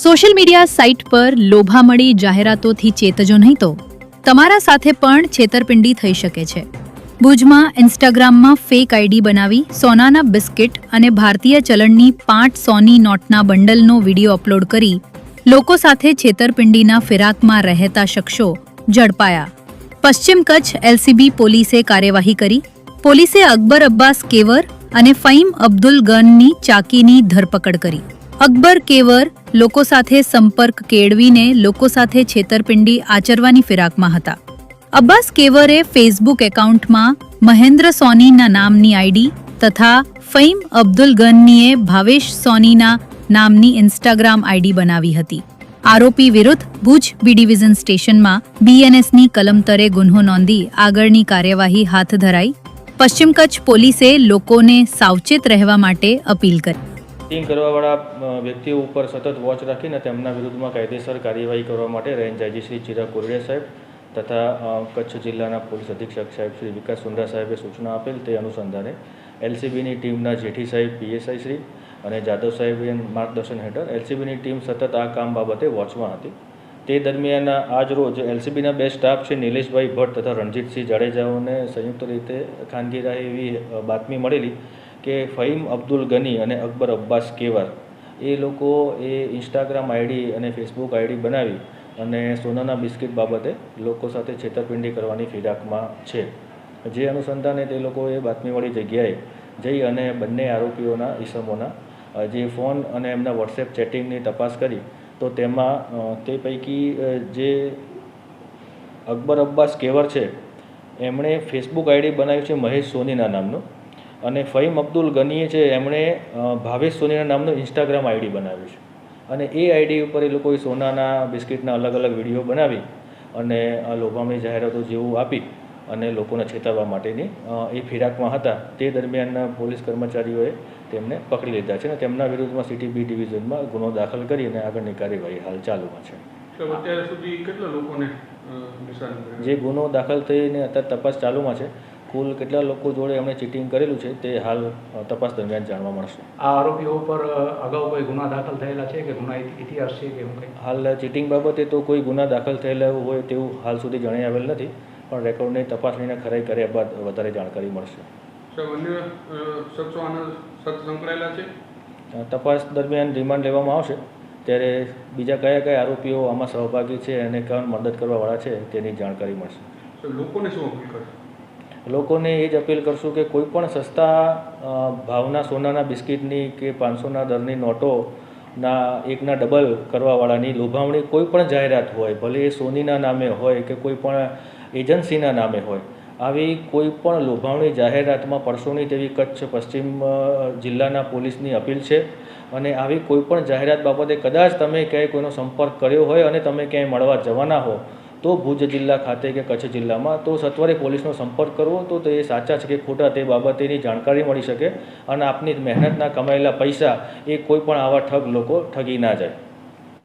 Social media site પર લોભામણી જાહેરાતોથી ચેતજો નહીં તો? તમારા સાથે પણ છેતરપિંડી થઈ શકે છે. ભુજમાં ઇન્સ્ટાગ્રામમાં ફેક આઈડી બનાવી સોનાના બિસ્કિટ અને ભારતીય ચલણની પાંચ સોની નોટના બંડલનો વીડિયો અપલોડ કરી લોકો સાથે છેતરપિંડીના ફિરાકમાં રહેતા શખ્સો ઝડપાયા. પશ્ચિમ કચ્છ એલસીબી પોલીસે કાર્યવાહી કરી. પોલીસે અકબર અબ્બાસ કેવર અને ફઈમ અબ્દુલ ગનની ચાકીની ધરપકડ કરી. અકબર કેવર લોકો સાથે સંપર્ક કેળવીને લોકો સાથે છેતરપિંડી આચરવાની ફિરાકમાં હતા. અબ્બાસ કેવરે ફેસબુક એકાઉન્ટમાં મહેન્દ્ર સોનીના નામની આઈડી તથા ફૈમ અબ્દુલ ગનનીએ ભાવેશ સોનીના નામની ઇન્સ્ટાગ્રામ આઈડી બનાવી હતી. આરોપી વિરુદ્ધ ભુજ બી ડિવિઝન સ્ટેશનમાં બીએનએસની કલમતરે ગુન્હો નોંધી આગળની કાર્યવાહી હાથ ધરાઈ. પશ્ચિમ કચ્છ પોલીસે લોકોને સાવચેત રહેવા માટે અપીલ કરી. ચેકિંગ કરવાવાળા વ્યક્તિઓ ઉપર સતત વોચ રાખીને તેમના વિરુદ્ધમાં કાયદેસર કાર્યવાહી કરવા માટે રેન્જ આઈજી શ્રી ચિરાગ કોરડિયા સાહેબ તથા કચ્છ જિલ્લાના પોલીસ અધિક્ષક સાહેબ શ્રી વિકાસ સુંદરા સાહેબે સૂચના આપેલ તે અનુસંધાને એલસીબીની ટીમના જેઠી સાહેબ, પીએસઆઈ શ્રી અને જાદવ સાહેબે માર્ગદર્શન હેઠળ એલસીબીની ટીમ સતત આ કામ બાબતે વોચમાં હતી. તે દરમિયાન આજ રોજ એલસીબીના બે સ્ટાફ છે, નિલેશભાઈ ભટ્ટ તથા રણજીતસિંહ જાડેજાઓને સંયુક્ત રીતે ખાનગી રાહે એવી બાતમી મળેલી કે ફહીમ અબ્દુલ ગની અને અકબર અબ્બાસ કેવર. એ લોકો એ ઇન્સ્ટાગ્રામ આઈડી અને ફેસબુક આઈડી બનાવી અને સોનાના બિસ્કિટ બાબતે લોકો સાથે છેતરપિંડી કરવાની ફિરાકમાં છે. જે અનુસંધાને તે લોકોએ બાતમીવાળી જગ્યાએ જઈ અને બંને આરોપીઓના ઈસમોના જે ફોન અને એમના વોટ્સએપ ચેટિંગની તપાસ કરી, તો તેમાં તે પૈકી જે અકબર અબ્બાસ કેવર છે, એમણે ફેસબુક આઈડી બનાવ્યું છે મહેશ સોનીના નામનું. અને ફહીમ અબ્દુલ ગનીએ છે એમણે ભાવેશ સોનીના નામનું ઇન્સ્ટાગ્રામ આઈડી બનાવ્યું છે અને એ આઈડી ઉપર એ લોકોએ સોનાના બિસ્કિટના અલગ અલગ વીડિયો બનાવી અને આ લોભામણી જાહેરાતો જેવું આપી અને લોકોને છેતરવા માટેની એ ફિરાકમાં હતા તે દરમિયાનના પોલીસ કર્મચારીઓએ તેમને પકડી લીધા છે અને તેમના વિરુદ્ધમાં સિટી બી ડિવિઝનમાં ગુનો દાખલ કરી અને આગળની કાર્યવાહી હાલ ચાલુમાં છે અત્યાર સુધી કેટલા લોકોને? જે ગુનો દાખલ થઈને અત્યારે તપાસ ચાલુમાં છે કુલ કેટલા લોકો જોડે એમણે ચીટિંગ કરેલું છે તે હાલ તપાસ દરમિયાન જાણવા મળશે. આ આરોપીઓ પર અગાઉ કોઈ ગુના દાખલ થયેલા છે કે ગુના ઇતિહાસ છે કે એવું કંઈ? હાલ ચીટિંગ બાબતે તો કોઈ ગુના દાખલ થયેલા હોય તેવું હાલ સુધી જણાઈ આવેલ નથી પણ રેકોર્ડની તપાસણીને ખરાઈ કર્યા બાદ વધારે જાણકારી મળશે. તપાસ દરમિયાન રિમાન્ડ લેવામાં આવશે ત્યારે બીજા કયા કયા આરોપીઓ આમાં સહભાગી છે અને કોણ મદદ કરવાવાળા છે તેની જાણકારી મળશે. લોકોને શું અપીલ કરશે? લોકોને એ જ અપીલ કરશું કે કોઈ પણ સસ્તા ભાવના સોનાના બિસ્કિટની કે પાંચસોના દરની નોટોના એકના ડબલ કરવાવાળાની લોભામણી કોઈ પણ જાહેરાત હોય, ભલે એ સોનીના નામે હોય કે કોઈ પણ એજન્સીના નામે હોય, આવી કોઈ પણ લોભામણી જાહેરાતમાં પડશો તેવી કચ્છ, પશ્ચિમ જિલ્લાના પોલીસની અપીલ છે અને આવી કોઈ પણ જાહેરાત બાબતે કદાચ તમે ક્યાંય કોઈનો સંપર્ક કર્યો હોય અને તમે ક્યાંય મળવા જવાના હો તો ભુજ જિલ્લા ખાતે કે કચ્છ જિલ્લામાં, તો સત્વરે પોલીસનો સંપર્ક કરવો, તો તે સાચા છે કે ખોટા તે બાબતેની જાણકારી મળી શકે અને આપની મહેનતના કમાયેલા પૈસા એ કોઈ પણ આવા ઠગ લોકો ઠગી ના જાય.